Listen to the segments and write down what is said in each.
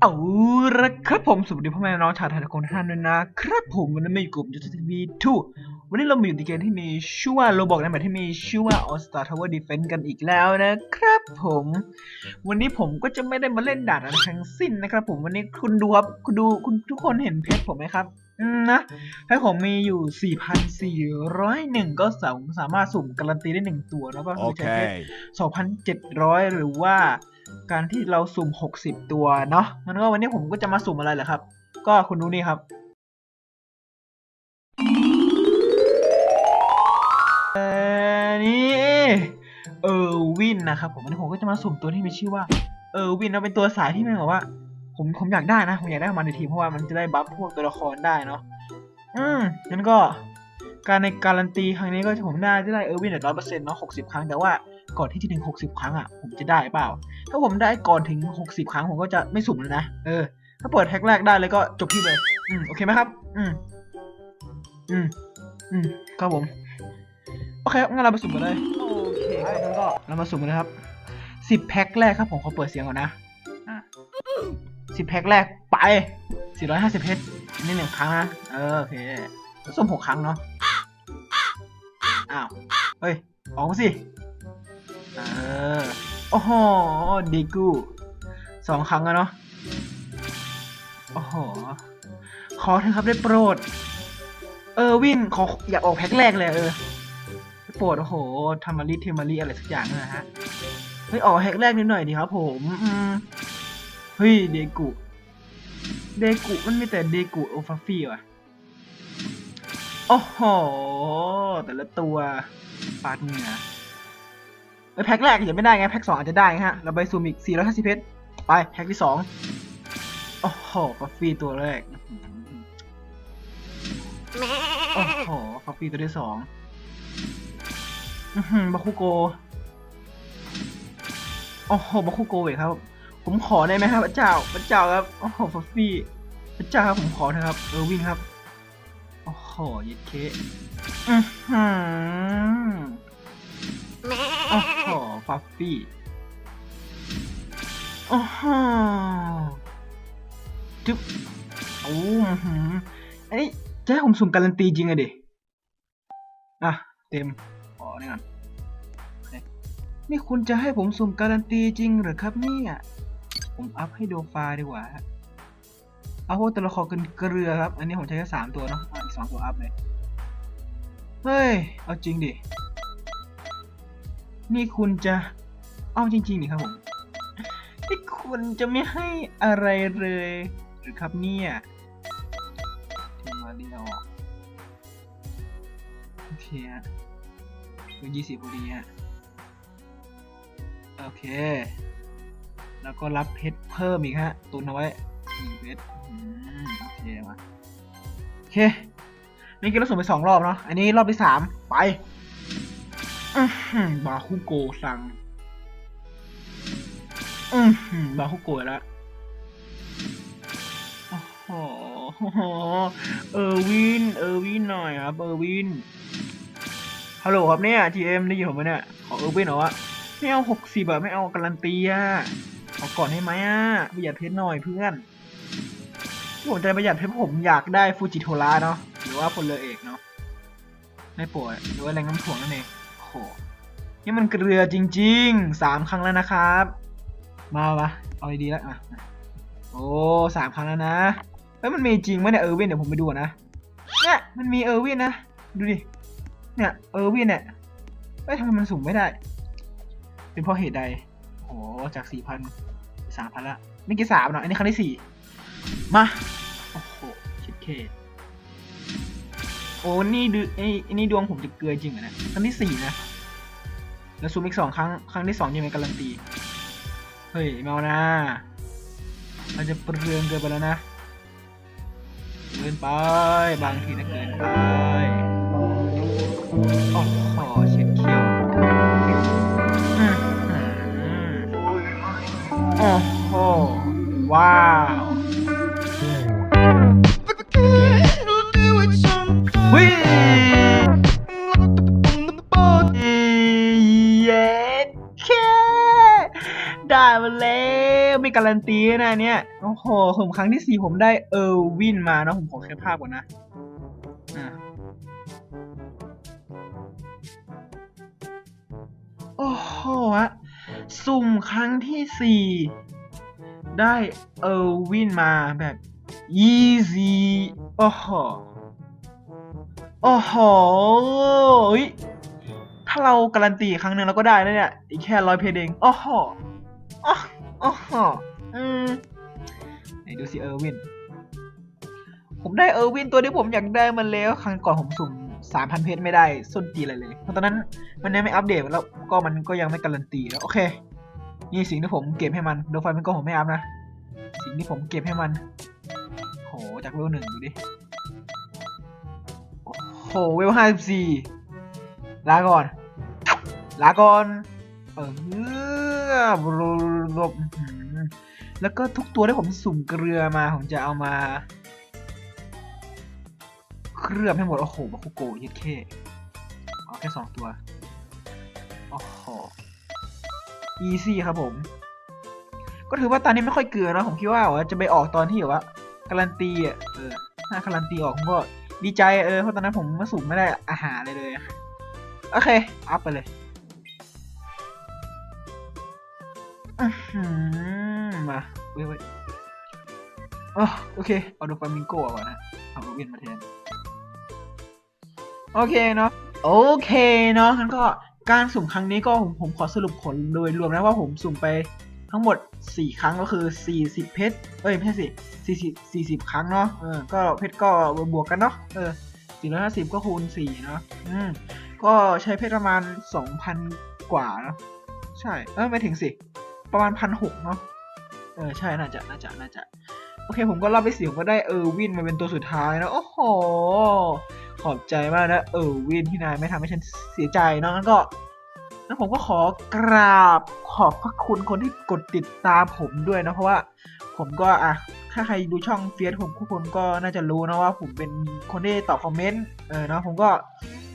เอาละครับผมสวัสดีพ่อแม่น้องชาวไทยทุกคนทุกท่านด้วยนะครับผมวันนี้มาอยู่กับยูทูบทีวีทูวันนี้เรามาอยู่ในเกมที่มีชื่อว่าโรบอกในแบบที่มีชื่อว่า All Star Tower Defense กันอีกแล้วนะครับผม วันนี้ผมก็จะไม่ได้มาเล่นด่านอะไรทั้งสิ้นนะครับ ผมวันนี้คุณดูครับคุณดูคุณทุกคนเห็นเพชรผมไหมครับอืมนะเพชรผมมีอยู่ 4,401 ก็สามสามารถสุ่มการันตีได้หนึ่งตัวแล้วก็คือใช้เพชร Okay. 2,700 หรือว่า การที่เราสุ่ม 60 ตัวเนาะมันก็วันนี้ผมก็จะมาสุ่มอะไรเหรอครับ ก็คุณดูนี่ครับเออนี่เออวินนะครับผมวันนี้ผมก็จะมาสุ่มตัวที่มีชื่อว่าเออวินเราเป็นตัวสายที่มันแบบว่า ผมผมอยากได้นะผมอยากได้มันในทีมเพราะว่ามันจะได้บัฟพวกตัวละครได้เนาะอืมงั้นก็ การในการันตีครั้งนี้ก็ผมได้จะได้เออร์วินร้อยเปอร์เซ็นต์เนาะหกสิบครั้งแต่ว่าก่อนที่จะถึงหกสิบครั้งอะผมจะได้เปล่า ถ้าผมได้ก่อนถึงหกสิบครั้งผมก็จะไม่สุ่มเลยนะเออ ถ้าเปิดแท็กแรกได้เลยก็จบที่เลยอืมโอเคไหมครับ อืมอืมอืมครับผมโอเคครับงั้นเราไปสุ่มกันเลยโอเคครับงั้นก็เรามาสุ่มกันเลยครับสิบแพ็คแรกครับผมขอเปิดเสียงก่อนนะสิบแพ็คแรกไปสี่ร้อยห้าสิบเพชรอันนี่หนึ่งครั้งนะเออโอเคสุ่มหกครั้งเนาะ อ้าว เฮ้ย ออกสิ เออ โอ้โห ดีกูสองครั้งอะเนาะ โอ้โห ขอเถอะครับได้โปรด เออวินขออยากออกแพ็คแรกเลยเออโปรดโอ้โหทำมารีเทมารีอะไรสักอย่างนะฮะ เฮ้ยออกแพ็คแรกนิดหน่อยดีครับผมอืมเฮ้ยเดกุ เดกุมันมีแต่เดกุโอฟาฟี่ว่ะ โอ้โห แต่ละตัวปาดเหงื่อเอ้ยแพ็คแรกยังไม่ได้ไง แพ็คสองอาจจะได้ฮะ เราไปซูมอีก 450 เพชร ไป แพ็คที่สองโอ้โหฟาฟี่ตัวแรก โอ้โหฟาฟี่ตัวที่สองบาคุโก โอ้โหบาคุโกเว้ยครับ ผมขอได้ไหมครับพระเจ้า พระเจ้าครับ โอ้โหฟอฟฟี่ พระเจ้าครับผมขอเถอะครับ เออวินครับ หเย็ดเคอือหือโอ้โหฟอฟฟี่โอ้โหจึ๊บโอ้อื้อหืออันนี้จะให้ผมสุ่มการันตีจริงอะดิ อะ เต็มขอนี่ก่อนโอเคนี่คุณจะให้ผมสุ่มการันตีจริงเหรือครับเนี่ยผมอัพให้ดูไฟล์ดีกว่าฮะเอาพวกตัวละครกันเกลือครับ อันนี้ผมใช้แค่สามตัวเนาะอะอีก สองตัวอัพเลย เฮ้ย เอาจริงดิ นี่คุณจะ เอาจริงๆดิครับผม นี่คุณจะไม่ให้อะไรเลย หรือครับเนี่ยทีมาเรียวโอเคฮะเป็นยี่สิบพอดีฮะ โอเค แล้วก็รับเพชรเพิ่มอีกฮะ ตุนเอาไว้หนึ่งเพชรโอเคมาโอเค นี่กินแล้วส่งไปสองรอบเนาะ อันนี้รอบที่สามไปบาคุโกสั่งบาคุโกแล้วโอ้โหเออวิน เออวินหน่อยครับ เออร์วิน ฮัลโหลครับเนี่ย GM ได้ยินผมไหมเนี่ย ขอเออวินเหรอวะ ไม่เอาหกสิบอะไม่เอาการันตีอะเอาก่อนให้ไหมอะประหยัดเพชรหน่อยเพื่อนผมใจประหยัดเพชรผมอยากได้ฟูจิโทระเนาะ หรือว่าพลเรือเอกเนาะไม่ป่วยหรือว่าแรงน้ำถ่วงนั่นเองโหนี่มันเกลือจริงๆสามครั้งแล้วนะครับ มาปะเอาดีๆแล้วอะอะโอ้สามครั้งแล้วนะเฮ้ยมันมีจริงไหมเนี่ยเออร์วินเดี๋ยวผมไปดูนะเนี่ยมันมีเออร์วินนะดูดิเนี่ยเออร์วินเนี่ยเฮ้ยทำไมมันสูงไม่ได้ เป็นเพราะเหตุใดโอ้โหจากสี่พันสามพันละไม่กี่สามเนาะอันนี้ครั้งที่สี่มาโอ้โหชิดเคโอ้นี่ดูไอ้ไอ้นี่ดวงผมจะเกลือจริงเหรอเนี่ยครั้งที่สี่นะ แล้วซูมอีกสองครั้ง ครั้งที่สองยังไม่การันตี เฮ้ยไม่เอานะมันจะเปลืองเกินไปแล้วนะ เกินไป บางทีนะเกินไปโอ้โหเช็ดเขี้ยวอืมโอ้โหว้าว แค่ไมาแล้วเมมีการันตีนะเนี่ยโอ้โหผมครั้งที่สี่ผมได้เออร์วินมาเนาะผมขอแคปภาพก่อนนะอะโอ้โหฮะสุ่มครั้งที่สี่ได้เออร์วินมาแบบ easy โอ้โหโอ้โหถ้าเราการันตีครั้งหนึ่งเราก็ได้แล้วเนี่ยอีกแค่ร้อยเพจเองโอ้โห อ้โอ้โหอืมไหนดูสิเออร์วิน ผมได้เออร์วินตัวที่ผมอยากได้มาแล้ว ครั้งก่อนผมสุ่มสามพันเพชรไม่ได้ส้นตีอะไรเลย เพราะตอนนั้นมันยังไม่อัปเดตแล้วก็มันก็ยังไม่การันตีแล้ว โอเค นี่สิ่งที่ผมเก็บให้มันโดไฟมันก็ผมไม่อัพนะ สิ่งที่ผมเก็บให้มัน โห จากเวลหนึ่งดูดิโอ้โหเวลห้าสิบสี่ลาก่อน ลาก่อน เออ บรบแล้วก็ทุกตัวที่ผมสุ่มเกลือมา ผมจะเอามา เคลือบให้หมด โอ้โหบาคุโกยัดเข้เอาแค่สองตัว โอ้โห อีซี่ครับผม ก็ถือว่าตอนนี้ไม่ค่อยเกลือนะ ผมคิดว่าว่าจะไปออกตอนที่แบบว่าการันตีอะ เออ ถ้าการันตีออกผมก็ดีใจเออ เพราะตอนนั้นผมมาสุ่มไม่ได้อาหารเลยเลย โอเค อัพไปเลย มาเว้ยเว้ยอ๋อโอเค เอาดูฟามิงโกก่อนนะ เอาเวียนมาแทน โอเคเนาะ โอเคเนาะงั้นก็การสุ่มครั้งนี้ก็ผมผมขอสรุปผลโดยรวมนะว่าผมสุ่มไปทั้งหมด 4 ครั้งก็คือ 40 เพชร เอ้ยไม่ใช่สิ40 40 ครั้งเนาะ เออ ก็เพชรก็บวกกันเนาะ เออ450 ก็คูณ 4 เนาะ อืม ก็ใช้เพชรประมาณ 2,000 กว่าเนาะ ใช่ เออไม่ถึงสิ ประมาณพันหกเนาะเออใช่น่าจะน่าจะน่าจะโอเค ผมก็รอบไปสี่ผมก็ได้เออร์วินมาเป็นตัวสุดท้ายนะโอ้โห ขอบใจมากนะเออร์วินที่นายไม่ทำให้ฉันเสียใจเนาะงั้นก็งั้นผมก็ขอกราบขอบพระคุณคนที่กดติดตามผมด้วยนะเพราะว่า ผมก็อะถ้าใครดูช่องเฟียสผมทุกคนก็น่าจะรู้นะว่า ผมเป็นคนที่ตอบคอมเมนต์เออเนาะผมก็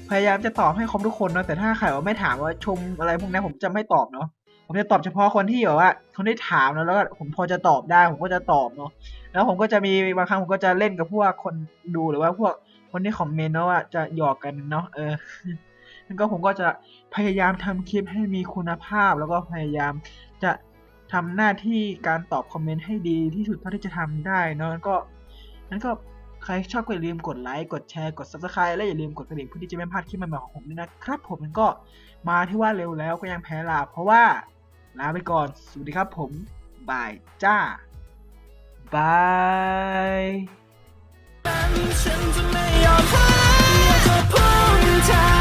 พยายามจะตอบให้ครบทุกคนเนาะแต่ถ้าใครว่าไม่ถามว่าชมอะไรพวกนี้ผมจะไม่ตอบเนาะ ผมจะตอบเฉพาะคนที่แบบว่าคนที่ถามนะแล้วก็ผมพอจะตอบได้ ผมก็จะตอบเนาะแล้วผมก็จะมีบางครั้งผมก็จะเล่นกับพวกคนดูหรือว่าพวกคนที่คอมเมนต์เนาะว่าจะหยอกกันเนาะเออนั่นก็ผมก็จะพยายามทำคลิปให้มีคุณภาพ แล้วก็พยายามจะทำหน้าที่การตอบคอมเมนต์ให้ดีที่สุดเท่าที่จะทำได้เนาะงั้นก็งั้นก็ใครชอบก็อย่าลืมกดไลค์ กดแชร์ กด subscribe และอย่าลืมกดกระดิ่งเพื่อที่จะไม่พลาดคลิปใหม่ๆของผมด้วยนะครับ ผมงั้นก็มาที่ว่าเร็วแล้วก็ยังแพ้ลาเพราะว่า ลาไปก่อน สวัสดีครับผมบายจ้าบายฉันจะไม่ยอมแพ้อยาพูดใจ